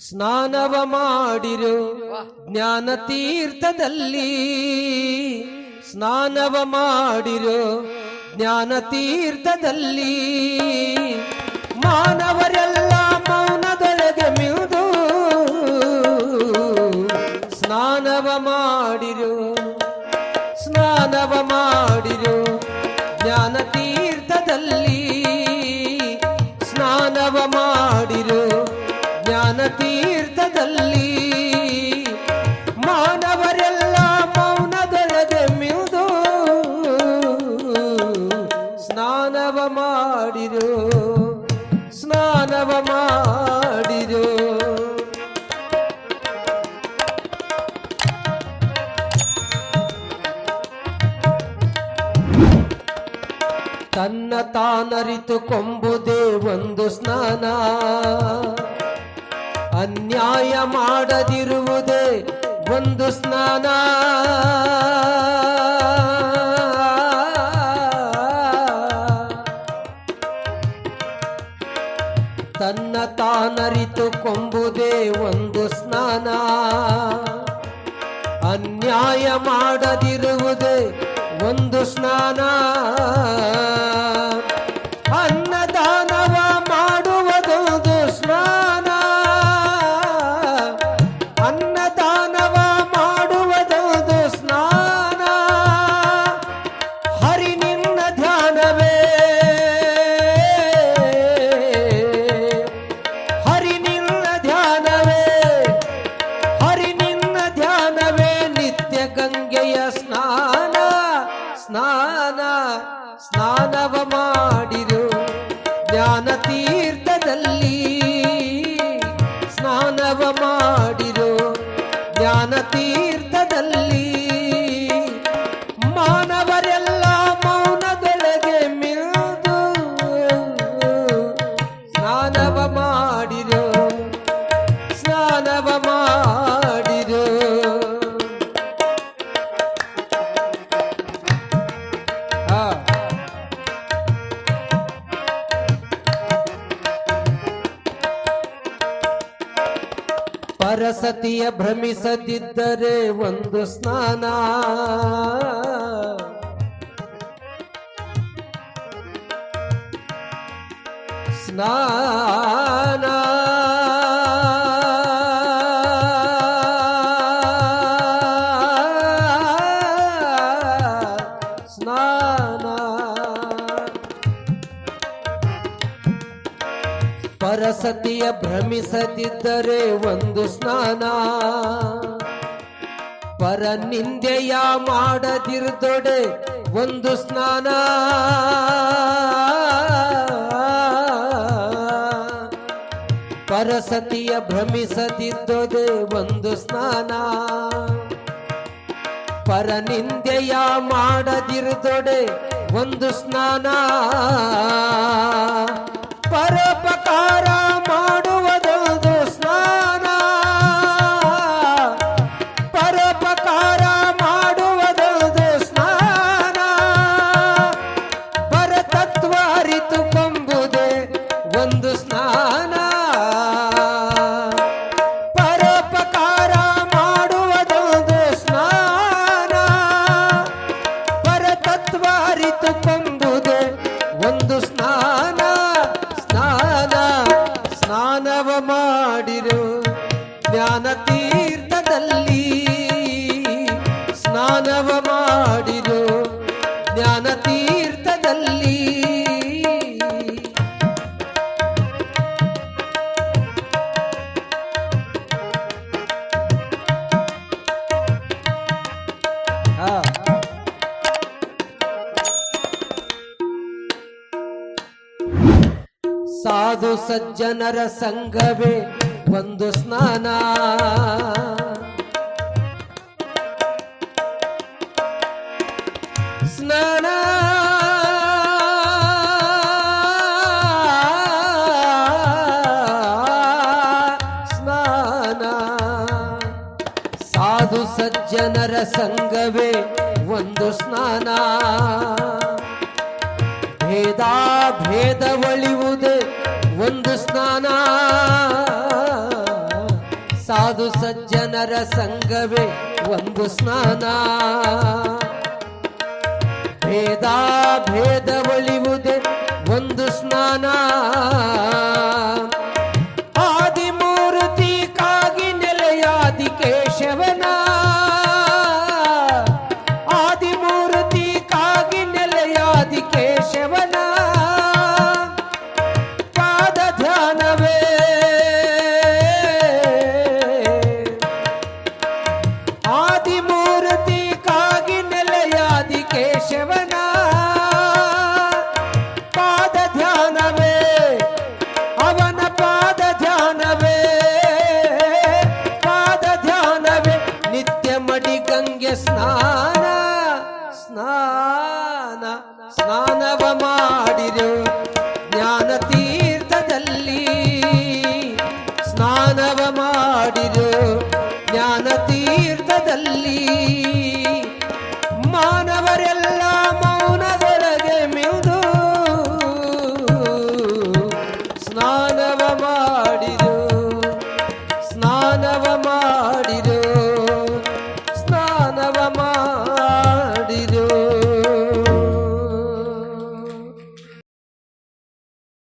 ಸ್ನಾನವ ಮಾಡಿರು ಜ್ಞಾನ ತೀರ್ಥದಲ್ಲಿ. ಸ್ನಾನವ ಮಾಡಿರು ಜ್ಞಾನ ತೀರ್ಥದಲ್ಲಿ. ಮಾನವರೆಲ್ಲ ಮೌನದೊಳಗೆ ಮಿಯುದು ಸ್ನಾನವ ಮಾಡಿರು ಸ್ನಾನವ ಮಾಡಿರು. ತಾನರಿತು ಕೊಂಬುದೇ ಒಂದು ಸ್ನಾನ. ಅನ್ಯಾಯ ಮಾಡದಿರುವುದೇ ಒಂದು ಸ್ನಾನ. ತನ್ನ ತಾನರಿತು ಕೊಂಬುದೇ ಒಂದು ಸ್ನಾನ. ಅನ್ಯಾಯ ಮಾಡದಿರುವುದೇ ಪರಸತಿಯ ಭ್ರಮಿಸದಿದ್ದರೆ ಒಂದು ಸ್ನಾನ. ಸ್ನಾನ ಪರಸತಿಯ ಭ್ರಮಿಸದಿದ್ದರೆ ಒಂದು ಸ್ನಾನ. ಪರ ನಿಂದೆಯ ಮಾಡದಿರ್ದೊಡೆ ಒಂದು ಸ್ನಾನ. ಪರಸತಿಯ ಭ್ರಮಿಸದಿದ್ದೊಡೆ ಒಂದು ಸ್ನಾನ. ಪರ ನಿಂದೆಯ ಮಾಡದಿರ್ದೊಡೆ ಒಂದು ಸ್ನಾನ. परोपकारा ಮಾಡಿರು ಜ್ಞಾನ ತೀರ್ಥದಲ್ಲಿ ಸ್ನಾನವ ಮಾಡಿದು ಜ್ಞಾನ ತೀರ್ಥದಲ್ಲಿ. ಸಾಧು ಸಜ್ಜನರ ಸಂಘವೇ ಒಂದು ಸ್ನಾನ. ಸ್ನಾನ. ಸ್ನಾನ. ಸಾಧು ಸಜ್ಜನರ ಸಂಘವೇ ಒಂದು ಸ್ನಾನ. ಭೇದ ಭೇದ ಒಳಿವುದೇ ಒಂದು ಸ್ನಾನ. ಸಾಧು ಸಜ್ಜನರ ಸಂಘವೇ ಒಂದು ಸ್ನಾನ. ಭೇದ ಭೇದ ಒಳಿವುದೇ ಒಂದು ಸ್ನಾನ. ಸ್ನಾನ ಸ್ನಾನ ಸ್ನಾನವ ಮಾಡಿರು. ಜ್ಞಾನ ತೀರ್ಥದಲ್ಲಿ ಸ್ನಾನವ ಮಾಡಿರು. ಜ್ಞಾನ ತೀರ್ಥದಲ್ಲಿ